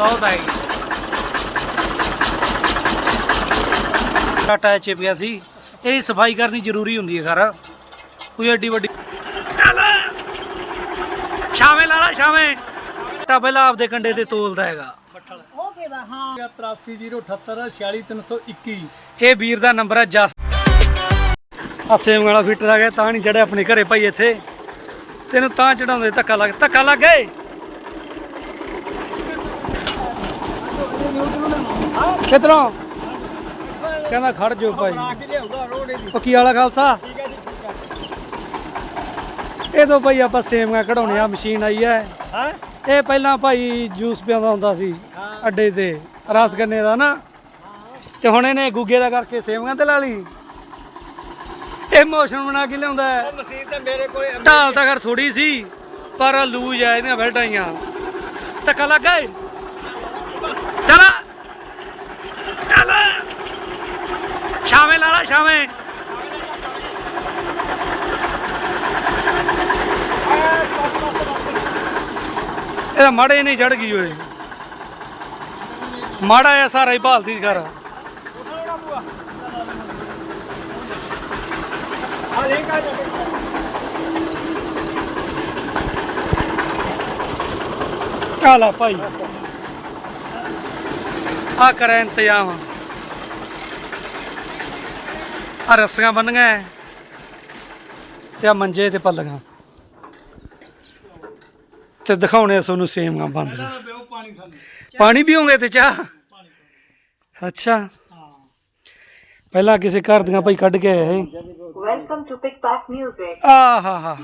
ਬਹੁਤ ਆਏਗੀ ਟਾਟਾ ਚਿਪਿਆ ਸੀ। ਇਹ ਸਫ਼ਾਈ ਕਰਨੀ ਜ਼ਰੂਰੀ ਹੁੰਦੀ ਹੈ ਖਰਾ। ਕੋਈ ਐਡੀ ਵੱਡੀ ਚੱਲ! ਸ਼ਾਮੇ ਲਾ ਲਾ ਸ਼ਾਮੇ ਟਾ ਪਹਿਲਾਂ ਆਪਦੇ ਕੰਡੇ ਤੇ ਤੋਲਦਾ ਹੈਗਾ। ਹੋ ਕੇ ਦਾ ਹਾਂ। 83078 46321 ਇਹ ਵੀਰ ਦਾ ਨੰਬਰ ਹੈ ਜਸ। ਆ ਸੇਮ ਵਾਲਾ ਫਿੱਟਰ ਆ ਗਿਆ ਤਾਂ ਨਹੀਂ ਚੜਿਆ ਆਪਣੇ ਘਰੇ ਭਾਈ ਇੱਥੇ। ਤੈਨੂੰ ਤਾਂ ਚੜਾਉਂਦੇ ਧੱਕਾ ਲੱਗ ਧੱਕਾ ਲੱਗ ਗਏ। ਕਿਧਰੋਂ? ਕਹਿੰਦਾ ਖੜ ਜੋ ਭਾਈ। ਪੱਕੀ ਵਾਲਾ ਖਾਲਸਾ? ਇਹ ਤੋਂ ਭਾਈ ਆਪਾਂ ਸੇਮੀਆਂ ਕਢਾਉਣੇ ਆ ਮਸ਼ੀਨ ਆਈ ਹੈ। ਹਾਂ? ਇਹ ਪਹਿਲਾਂ ਭਾਈ ਜੂਸ ਪਿਆਉਂਦਾ ਹੁੰਦਾ ਸੀ ਅੱਡੇ ਤੇ ਰਸ ਗੰਨੇ ਦਾ ਨਾ। ਤੇ ਹੁਣ ਇਹਨੇ ਗੁੱਗੇ ਦਾ ਕਰਕੇ ਸੇਮੀਆਂ ਤੇ ਲਾ ਲਈ। ਇਹ ਮੋਸ਼ਨ ਬਣਾ ਕੇ ਲਿਆਉਂਦਾ ਹੈ। ਮਸ਼ੀਨ ਤਾਂ ਮੇਰੇ ਕੋਲ ਢਾਲ ਤਾਂ ਕਰ ਥੋੜੀ ਸੀ ਪਰ ਲੂਜ ਆ ਇਹਦੀਆਂ ਬੈਲਟਾਈਆਂ ਧੱਕਾ ਲੱਗ ਗਏ ਚਲ ਸ਼ਾਮੇ। ਲਾ ਇਹਦਾ ਮਾੜੇ ਨਹੀਂ ਚੜ ਗਈ ਓਏ। ਮਾੜਾ ਆ ਸਾਰਾ ਹੀ ਭਾਲਦੀ ਕਰ ਕਾਲਾ ਭਾਈ। ਆ ਕਰੇ ਇੰਤਜ਼ਾਮ। ਆ ਰੱਸੀਆਂ ਬੰਨੀਆਂ ਤੇ ਆ ਮੰਜੇ ਤੇ ਪੱਲੀਆਂ। ਤੇ ਦਿਖਾਉਣੇ ਤੁਹਾਨੂੰ ਸੇਮੀਆਂ ਬੰਦ। ਪਾਣੀ ਥੱਲੇ ਪਾਣੀ ਪੀਓਗੇ ਤੇ ਚਾਹ? ਅੱਛਾ। ਪਹਿਲਾਂ ਕਿਸੇ ਘਰ ਦੀਆਂ ਭਾਈ ਕੱਢ ਕੇ ਆਏ Welcome to Pickback Music. ਆ ਹਾ ਹਾ।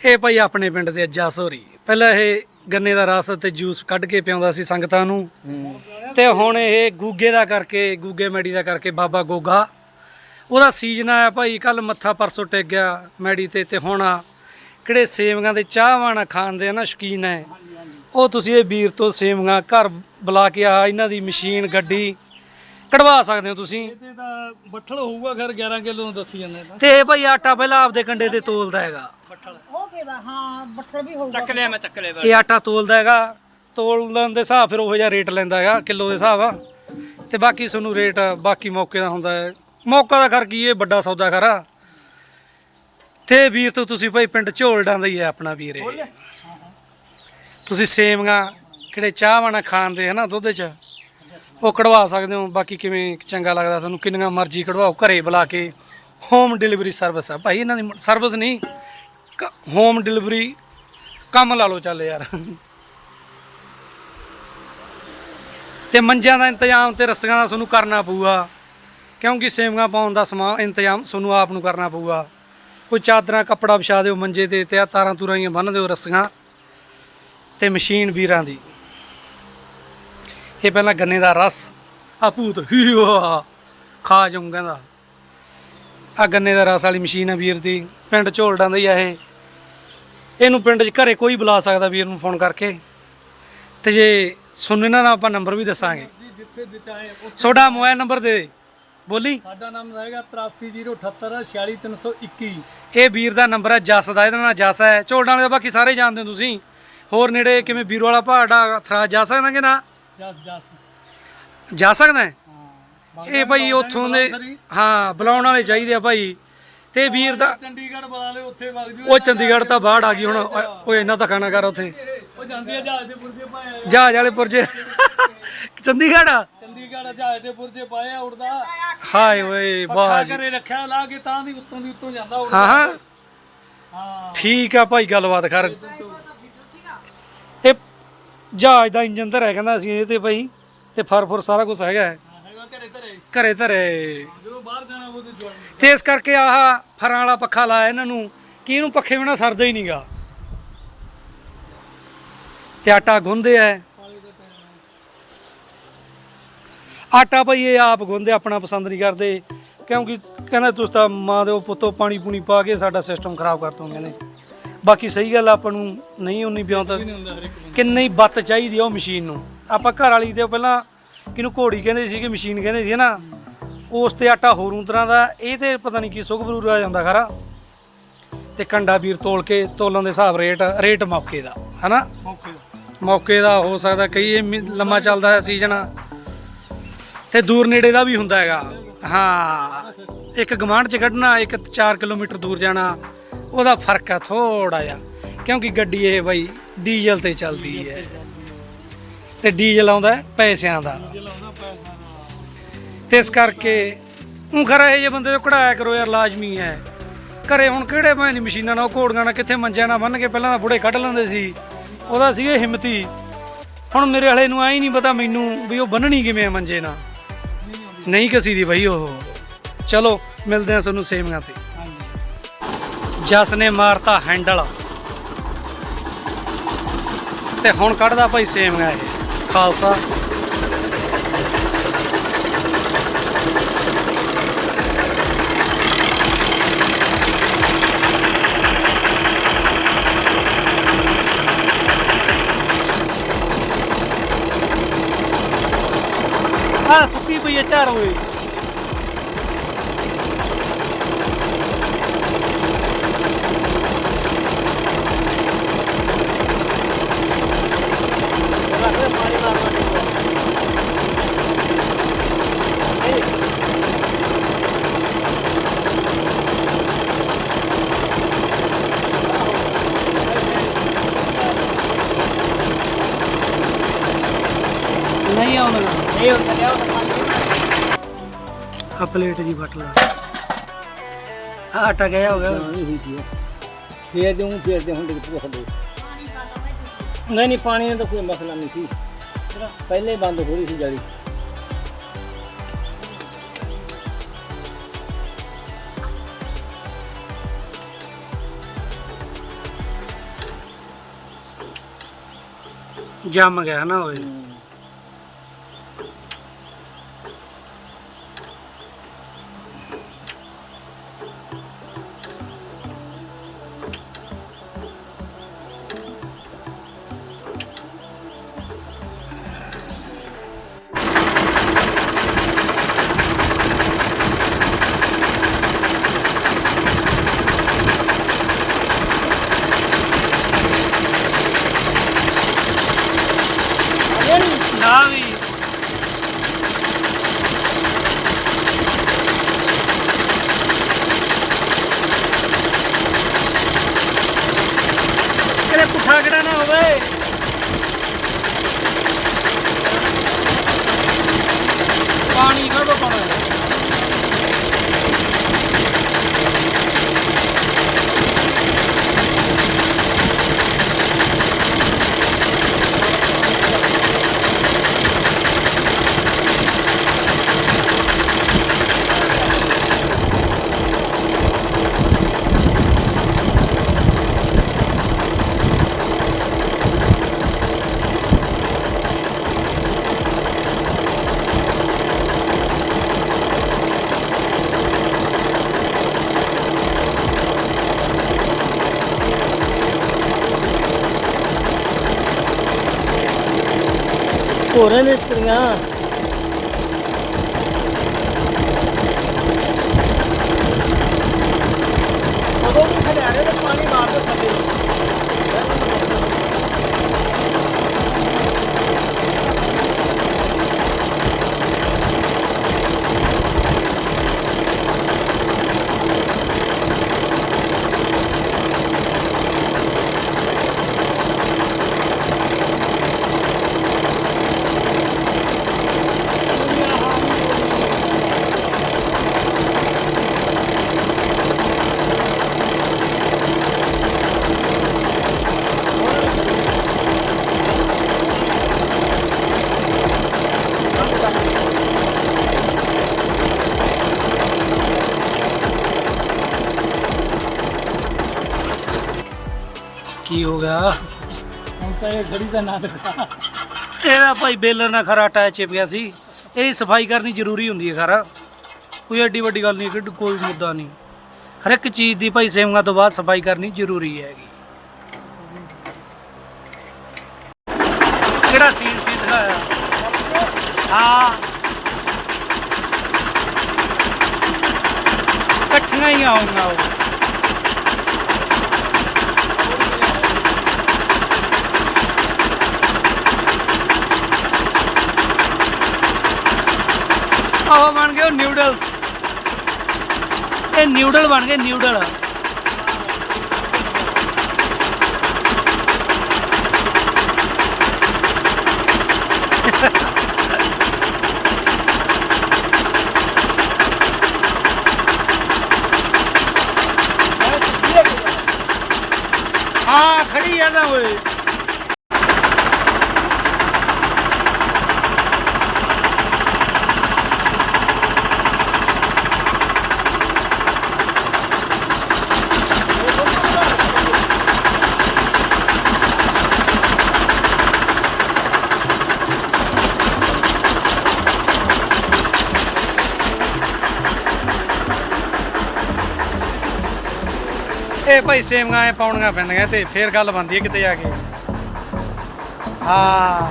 ਇਹ ਭਾਈ ਆਪਣੇ ਪਿੰਡ ਦੇ ਜੱਸ ਹੋਰੀ। ਪਹਿਲਾਂ ਇਹ ਗੰਨੇ ਦਾ ਰਸ ਤੇ ਜੂਸ ਕੱਢ ਕੇ ਪਿਆਉਂਦਾ ਸੀ ਸੰਗਤਾਂ ਨੂੰ। ਤੇ ਹੁਣ ਇਹ ਗੂਗੇ ਦਾ ਕਰਕੇ ਗੂਗੇ ਮੈਡੀ ਦਾ ਕਰਕੇ ਬਾਬਾ ਗੋਗਾ। ਉਹਦਾ ਸੀਜ਼ਨ ਆਇਆ ਭਾਈ ਕੱਲ ਮੱਥਾ ਪਰਸੋਂ ਟਿਕ ਗਿਆ ਮੈਡੀ ਤੇ ਤੇ ਹੁਣ ਕਿਹੜੇ ਸੇਵੀਆਂ ਦੇ ਚਾਹਵਾਨਾ ਖਾਣ ਦੇ ਆ ਨਾ ਸ਼ੌਕੀਨ ਹੈ ਉਹ ਤੁਸੀਂ ਇਹ ਵੀਰ ਤੋਂ ਸੇਵੀਆਂ ਘਰ ਬੁਲਾ ਕੇ ਆ ਇਹਨਾਂ ਦੀ ਮਸ਼ੀਨ ਗੱਡੀ ਕਢਵਾ ਸਕਦੇ ਹੋ ਤੁਸੀਂ। ਤੇ ਤਾਂ ਬੱਠਲ ਹੋਊਗਾ ਖੈਰ 11 ਕਿਲੋ ਦੱਸੀ ਜਾਂਦੇ ਤਾਂ ਤੇ ਇਹ ਭਾਈ ਆਟਾ ਪਹਿਲਾਂ ਆਪਦੇ ਕੰਡੇ ਤੇ ਤੋਲਦਾ ਹੈਗਾ। ਹੋ ਕੇ ਦਾ ਹਾਂ ਬੱਠਲ ਵੀ ਹੋਊਗਾ। ਚੱਕ ਲਿਆ ਮੈਂ ਚੱਕ ਲਿਆ ਇਹ ਆਟਾ ਤੋਲਦਾ ਹੈਗਾ। ਤੋਲਣ ਦੇ ਹਿਸਾਬ ਫਿਰ ਉਹੋ ਜਿਹਾ ਰੇਟ ਲੈਂਦਾ ਹੈਗਾ ਕਿਲੋ ਦੇ ਹਿਸਾਬ। ਤੇ ਬਾਕੀ ਤੁਹਾਨੂੰ ਰੇਟ ਬਾਕੀ ਮੌਕੇ ਦਾ ਹੁੰਦਾ ਹੈ। ਮੌਕਾ ਦਾ ਕਰ ਕੀ ਇਹ ਵੱਡਾ ਸੌਦਾ ਖਰਾ ਤੇ ਵੀਰ ਤੋਂ ਤੁਸੀਂ ਭਾਈ ਪਿੰਡ ਝੋਲਡਾਂ ਦਾ ਹੀ ਹੈ ਆਪਣਾ ਵੀਰ ਇਹ। ਤੁਸੀਂ ਸੇਵੀਆਂ ਕਿਹੜੇ ਚਾਹ ਵਾਣਾ ਖਾਣ ਦੇ ਹਨਾ ਦੁੱਧ ਚ। ਉਹ ਕਢਵਾ ਸਕਦੇ ਹੋ। ਬਾਕੀ ਕਿਵੇਂ ਚੰਗਾ ਲੱਗਦਾ ਤੁਹਾਨੂੰ ਕਿੰਨੀਆਂ ਮਰਜ਼ੀ ਕਢਵਾਓ, ਘਰੇ ਬੁਲਾ ਕੇ ਹੋਮ ਡਿਲੀਵਰੀ ਸਰਵਿਸ ਆ। ਭਾਈ ਇਹਨਾਂ ਦੀ ਸਰਵਿਸ ਨਹੀਂ ਹੋਮ ਡਿਲੀਵਰੀ ਕੰਮ ਲਾ ਲਓ ਚੱਲ ਯਾਰ। ਤੇ ਮੰਜਿਆਂ ਦਾ ਇੰਤਜ਼ਾਮ ਤੇ ਰੱਸੀਆਂ ਦਾ ਤੁਹਾਨੂੰ ਕਰਨਾ ਪਊਗਾ। ਕਿਉਂਕਿ ਸੇਵੀਆਂ ਪਾਉਣ ਦਾ ਸਮਾਂ, ਇੰਤਜ਼ਾਮ ਤੁਹਾਨੂੰ ਆਪ ਨੂੰ ਕਰਨਾ ਪਊਗਾ। ਕੋਈ ਚਾਦਰਾਂ, ਕੱਪੜਾ ਵਿਛਾ ਦਿਓ ਮੰਜੇ ਤੇ ਤੇ ਆਹ ਤਾਰਾਂ ਤੂਰਾਂ ਹੀ ਬੰਨ ਦਿਓ ਰੱਸੀਆਂ ਤੇ ਮਸ਼ੀਨ ਵੀਰਾਂ ਦੀ। ਇਹ ਪਹਿਲਾਂ ਗੰਨੇ ਦਾ ਰਸ ਆ ਭੂਤ ਹੀਵਾ ਖਾ ਜਾਊਂ ਕਹਿੰਦਾ। ਆ ਗੰਨੇ ਦਾ ਰਸ ਵਾਲੀ ਮਸ਼ੀਨ ਆ ਵੀਰ ਦੀ ਪਿੰਡ ਝੋਲਡਾਂ ਦਾ ਹੀ ਆ ਇਹ। ਇਹਨੂੰ ਪਿੰਡ 'ਚ ਘਰੇ ਕੋਈ ਬੁਲਾ ਸਕਦਾ ਵੀਰ ਨੂੰ ਫੋਨ ਕਰਕੇ। ਤੇ ਜੇ ਸੁਣ ਇਹਨਾਂ ਦਾ ਆਪਾਂ ਨੰਬਰ ਵੀ ਦੱਸਾਂਗੇ। ਜਿੱਥੇ ਜਿਚਾਏ ਤੁਹਾਡਾ ਮੋਬਾਈਲ ਨੰਬਰ ਦੇ ਬੋਲੀ। ਸਾਡਾ ਨਾਮ ਰਹੇਗਾ 83078 46321 ਇਹ ਵੀਰ ਦਾ ਨੰਬਰ ਹੈ ਜਸ ਦਾ ਇਹਦਾ ਨਾਮ ਜਸ ਹੈ ਝੋਲਡਾਂ ਵਾਲੇ ਬਾਕੀ ਸਾਰੇ ਜਾਣਦੇ ਹੋ ਤੁਸੀਂ। ਹੋਰ ਨੇੜੇ ਕਿਵੇਂ ਵੀਰੋ ਵਾਲਾ ਪਹਾੜਾ ਥਰਾ ਜਾ ਸਕਦਾ ਕਿ ਨਾ? ਜਸ ਜਸ। ਜਾ ਸਕਦਾ ਹੈ? ਹਾਂ ਇਹ ਭਾਈ ਉੱਥੋਂ ਦੇ ਹਾਂ ਬੁਲਾਉਣ ਵਾਲੇ ਚਾਹੀਦੇ ਆ ਭਾਈ। ਤੇ ਵੀਰ ਦਾ ਚੰਡੀਗੜ੍ਹ ਬੁਲਾ ਲਿਓ ਉੱਥੇ ਵਗ ਜੂ ਉਹ ਚੰਡੀਗੜ੍ਹ ਤਾਂ ਬਾਹਰ ਆ ਗਈ ਹੁਣ। ਓਏ- ਓਏ ਇੰਨਾ ਤਾਂ ਖਾਣਾ ਕਰ ਉੱਥੇ। ਉਹ ਜਾਂਦੀ ਆ ਜਹਾਜ਼ ਦੇ ਪੁਰਜੇ ਪਾਏ ਆ। ਜਹਾਜ਼ ਵਾਲੇ ਪੁਰਜੇ। ਚੰਡੀਗੜ੍ਹ ਆ? ਚੰਡੀਗੜ੍ਹ ਜਹਾਜ਼ ਦੇ ਪੁਰਜੇ ਪਾਏ ਆ ਉੜਦਾ। ਹਾਏ ਓਏ ਪੱਖਾ ਬਾਜ ਕਰੇ ਰੱਖਿਆ ਲਾ ਕੇ ਤਾਂ ਦੀ ਉੱਤੋਂ ਦੀ ਉੱਤੋਂ ਜਾਂਦਾ ਹਾਂ ਉੜਦਾ। ਹਾਂ। ਹਾਂ ਠੀਕ ਆ ਭਾਈ ਗੱਲਬਾਤ ਕਰ। ਜਹਾਜ਼ ਦਾ ਇੰਜਨ ਤਾਂ ਰਹਿ ਕਹਿੰਦਾ ਸੀ ਇਹ ਤੇ ਭਾਈ ਤੇ ਫਰਫੁਰ ਸਾਰਾ ਕੁਝ ਹੈਗਾ ਹੈ। ਘਰੇ ਧਰੇ। ਜਦੋਂ ਬਾਹਰ ਜਾਣਾ ਉਹਦੇ ਜੁੜ ਤੇ ਇਸ ਕਰਕੇ ਆਹ ਫਰਾਂ ਵਾਲਾ ਪੱਖਾ ਲਾਇਆ ਇਹਨਾਂ ਨੂੰ ਕਿ ਇਹਨੂੰ ਪੱਖੇ ਬਿਨਾ ਸਰਦਾ ਹੀ ਨਹੀਂਗਾ ਤੇ ਆਟਾ ਗੁੰਨਦੇ ਐ ਆਟਾ ਭਾਈ ਇਹ ਆਪ ਗੁੰਨਦੇ ਆਪਣਾ ਪਸੰਦ ਨਹੀਂ ਕਰਦੇ। ਕਿਉਂਕਿ ਕਹਿੰਦਾ ਤੁਸੀਂ ਤਾਂ ਮਾਂ ਦੇ ਪੁੱਤੋ ਪਾਣੀ ਪੂਣੀ ਪਾ ਕੇ ਸਾਡਾ ਸਿਸਟਮ ਖਰਾਬ ਕਰ ਦੋ ਕਹਿੰਦੇ ਬਾਕੀ ਸਹੀ ਗੱਲ ਆਪਾਂ ਨੂੰ ਨਹੀਂ ਉਨੀ ਬਿਉਂ ਤਾਂ ਕਿੰਨੀ ਹੀ ਬੱਤ ਚਾਹੀਦੀ ਆ ਉਹ ਮਸ਼ੀਨ ਨੂੰ। ਆਪਾਂ ਘਰ ਵਾਲੀ ਤੇ ਪਹਿਲਾਂ ਕਿਹਨੂੰ ਘੋੜੀ ਕਹਿੰਦੇ ਸੀ ਕਿ ਮਸ਼ੀਨ ਕਹਿੰਦੇ ਸੀ ਨਾ ਉਸ ਤੇ ਆਟਾ ਹੋਰੂ ਤਰ੍ਹਾਂ ਦਾ ਇਹ ਤੇ ਪਤਾ ਨਹੀਂ ਕੀ ਸੁਖਬਰੂ ਆ ਜਾਂਦਾ ਖਰਾ। ਤੇ ਕੰਡਾ ਵੀਰ ਤੋਲ ਕੇ ਤੋਲਣ ਦੇ ਹਿਸਾਬ ਰੇਟ ਰੇਟ ਮੌਕੇ ਦਾ ਹਨਾ? ਮੌਕੇ ਦਾ। ਮੌਕੇ ਦਾ ਹੋ ਸਕਦਾ ਕਈ ਇਹ ਮੀ- ਲੰਮਾ ਚੱਲਦਾ ਹੈ ਸੀਜ਼ਨ। ਤੇ ਦੂਰ ਨੇੜੇ ਦਾ ਵੀ ਹੁੰਦਾ ਹੈਗਾ। ਹਾਂ ਇੱਕ ਗਮਾਂਡ ਚ ਕੱਢਣਾ ਇੱਕ 4 ਕਿਲੋਮੀਟਰ ਦੂਰ ਜਾਣਾ। ਉਹਦਾ ਫ਼ਰਕ ਆ ਥੋੜਾ ਜਿਹਾ, ਕਿਉਂਕਿ ਗੱਡੀ ਇਹ ਬਾਈ ਡੀਜ਼ਲ ਤੇ ਚੱਲਦੀ ਹੈ। ਤੇ ਡੀਜ਼ਲ ਆਉਂਦਾ ਪੈਸਿਆਂ ਦਾ। ਤੇ ਇਸ ਕਰਕੇ ਉਹ ਖਰਾ ਇਹ ਜੇ ਬੰਦੇ ਤੋਂ ਕਢਾਇਆ ਕਰੋ ਯਾਰ, ਲਾਜ਼ਮੀ ਹੈ। ਘਰੇ ਹੁਣ ਕਿਹੜੇ ਭਾਂ ਦੀ ਮਸ਼ੀਨਾਂ ਨਾਲ ਉਹ ਘੋੜੀਆਂ ਨਾਲ ਕਿੱਥੇ ਮੰਜਿਆਂ ਨਾਲ ਬੰਨ ਕੇ ਪਹਿਲਾਂ ਤਾਂ ਬੁੜੇ ਕੱਢ ਲੈਂਦੇ ਸੀ। ਉਹਦਾ ਸੀ ਇਹ ਹਿੰਮਤੀ। ਹੁਣ ਮੇਰੇ ਵਾਲੇ ਨੂੰ ਆਈ ਨਹੀਂ ਪਤਾ ਮੈਨੂੰ ਵੀ ਉਹ ਬੰਨਣੀ ਕਿਵੇਂ ਮੰਜੇ ਨਾਲ। ਨਹੀਂ ਕਸੀ ਦੀ ਬਈ ਉਹ। ਚਲੋ, ਮਿਲਦੇ ਆ ਤੁਹਾਨੂੰ ਸੇਵੀਆਂ ਤੇ। ਜਸ ਨੇ ਮਾਰਤਾ ਹੈਂਡਲ। ਤੇ ਹੁਣ ਕੱਢਦਾ ਭਾਈ ਸੇਮੀਆਂ ਇਹ, ਖਾਲਸਾ। ਆ ਸੁੱਕੀ ਪਈ ਹੈ, ਚਾਰ ਹੋਏ ਨਹੀਂ ਆਉਂਦਾ ਇਹ ਆ ਪਲੇਟ ਜੀ ਫਟ ਲਾ। ਆ ਆਟਾ ਗਿਆ ਹੋਈ ਸੀ ਫੇਰ ਦੇ ਹੂੰ ਫੇਰ ਦੇ ਹੁਣ ਦੇ ਪੁੱਛ ਦੇ। ਨਹੀਂ ਨਹੀਂ ਪਾਣੀ ਦਾ ਤਾਂ ਕੋਈ ਮਸਲਾ ਨਹੀਂ ਸੀ। ਪਹਿਲੇ ਹੀ ਬੰਦ ਹੋ ਰਹੀ ਸੀ ਜਾਲੀ। ਜੰਮ ਗਿਆ ਨਾ ਓਏ। 预备 ਹੋ ਰਹੇ ਨੇ ਸਕਰੀਆਂ ਉਦੋਂ ਵੀ ਖੜਿਆਰੇ ਤੇ ਪਾਣੀ ਮਾਰ ਦੋ ਥੱਲੇ ਕੀ ਹੋ ਗਿਆ? ਹੁਣ ਤਾਂ ਇਹ ਗੜੀ ਦਾ ਨਾਂ ਦਿਖਾ ਇਹਦਾ ਭਾਈ ਬੇਲਰ ਨਾਲ ਖਰਾ ਟਾਇਰ ਚਿਪਿਆ ਸੀ। ਇਹਦੀ ਸਫ਼ਾਈ ਕਰਨੀ ਜ਼ਰੂਰੀ ਹੁੰਦੀ ਹੈ ਖਰਾ। ਕੋਈ ਐਡੀ ਵੱਡੀ ਗੱਲ ਨਹੀਂ ਕਿ ਕੋਈ ਮੁੱਦਾ ਨਹੀਂ। ਹਰ ਇੱਕ ਚੀਜ਼ ਦੀ ਭਾਈ ਸੇਵੀਆਂ ਤੋਂ ਬਾਅਦ ਸਫ਼ਾਈ ਕਰਨੀ ਜ਼ਰੂਰੀ ਹੈਗੀ। ਕਿਹੜਾ ਸੀਨ ਸੀ ਦਿਖਾਇਆ? ਹਾਂ। ਇਕੱਠੀਆਂ ਹੀ ਆਉਂਗਾ ਉਹ। ਆਹ ਬਣ ਗਏ ਉਹ ਨਿਊਡਲਸ ਇਹ ਨਿਊਡਲ ਬਣ ਗਏ ਨਿਊਡਲ ਹਾਂ ਖੜੀ ਆ ਨਾ ਓਏ। ਇਹ ਭਾਈ, ਸੇਮੀਆਂ ਐ ਪਾਉਣੀਆਂ ਪੈਂਦੀਆਂ ਤੇ ਫੇਰ ਗੱਲ ਬਣਦੀ ਹੈ ਕਿਤੇ ਜਾ ਕੇ। ਹਾਂ।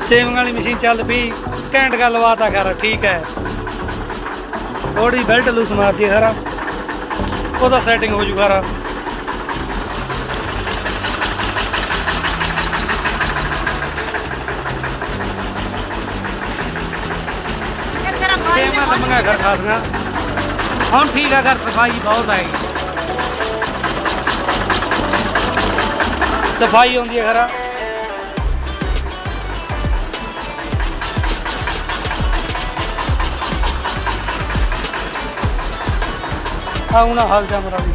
ਸੇਵਿੰਗ ਵਾਲੀ ਮਸ਼ੀਨ ਚੱਲ ਪਈ, ਘੈਂਟ ਗੱਲਬਾਤ ਆ ਕਰ, ਠੀਕ ਹੈ। ਥੋੜੀ ਬੈਲਟ ਲੂਸ ਮਾਰਦੀ ਹੈ ਖਰਾ ਉਹਦਾ ਸੈਟਿੰਗ ਹੋ ਜੂ ਖਰਾ ਸੇਮ ਲੰਮੀਆਂ ਘਰ ਖਾਸੀਆਂ ਹੁਣ ਠੀਕ ਆ, ਘਰ ਸਫ਼ਾਈ ਬਹੁਤ ਆਈ ਸਫ਼ਾਈ ਹੁੰਦੀ ਹੈ ਘਰਾ। ਆਉਣਾ ਹਾਲ ਜਾ ਮੇਰਾ ਵੀ।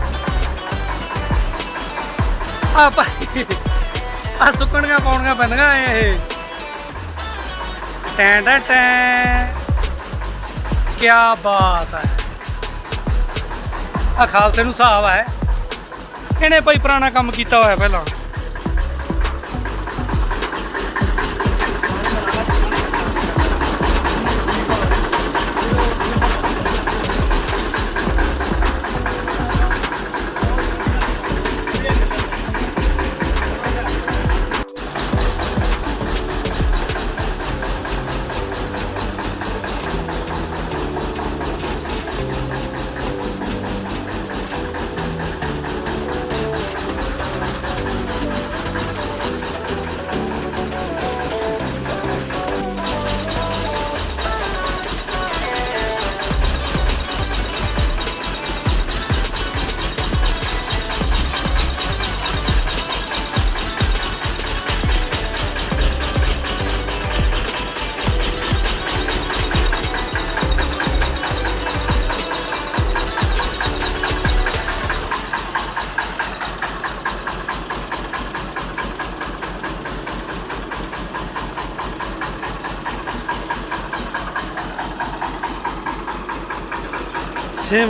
ਆ ਭਾਈ, ਆ ਸੁੱਕਣੀਆਂ ਪਾਉਣੀਆਂ ਪੈਂਦੀਆਂ ਇਹ। ਟੈਂ ਟੈਂ। ਕੀ ਬਾਤ ਹੈ। ਆ ਖਾਲਸੇ ਨੂੰ ਹਿਸਾਬ ਹੈ। ਇਹਨੇ ਭਾਈ ਪੁਰਾਣਾ ਕੰਮ ਕੀਤਾ ਹੋਇਆ ਪਹਿਲਾਂ।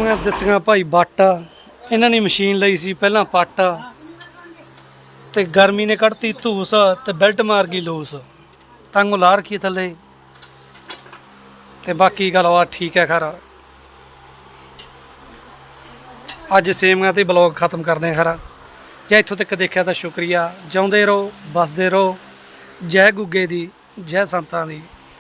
ਸੇਵੀਆਂ ਦਿੱਤੀਆਂ ਭਾਈ ਬਾਟਾ ਇਹਨਾਂ ਨੇ ਮਸ਼ੀਨ ਲਈ ਸੀ ਪਹਿਲਾਂ ਪਾਟਾ। ਤੇ ਗਰਮੀ ਨੇ ਕੱਢਤੀ ਧੂਸ ਤੇ ਬੈਲਟ ਮਾਰ ਗਈ ਲੂਸ। ਤੰਗ ਲਾ ਰੱਖੀ ਥੱਲੇ। ਤੇ ਬਾਕੀ ਗੱਲਬਾਤ ਠੀਕ ਹੈ ਖਰਾ। ਅੱਜ ਸੇਵੀਆਂ ਤੇ ਬਲੌਗ ਖਤਮ ਕਰਦੇ ਹਾਂ ਖਰਾ। ਜੇ ਇੱਥੋਂ ਤੱਕ ਦੇਖਿਆ ਤਾਂ ਸ਼ੁਕਰੀਆ। ਜਿਉਂਦੇ ਰਹੋ ਬਸਦੇ ਰਹੋ। ਜੈ ਗੁੱਗੇ ਦੀ, ਜੈ ਸੰਤਾਂ ਦੀ।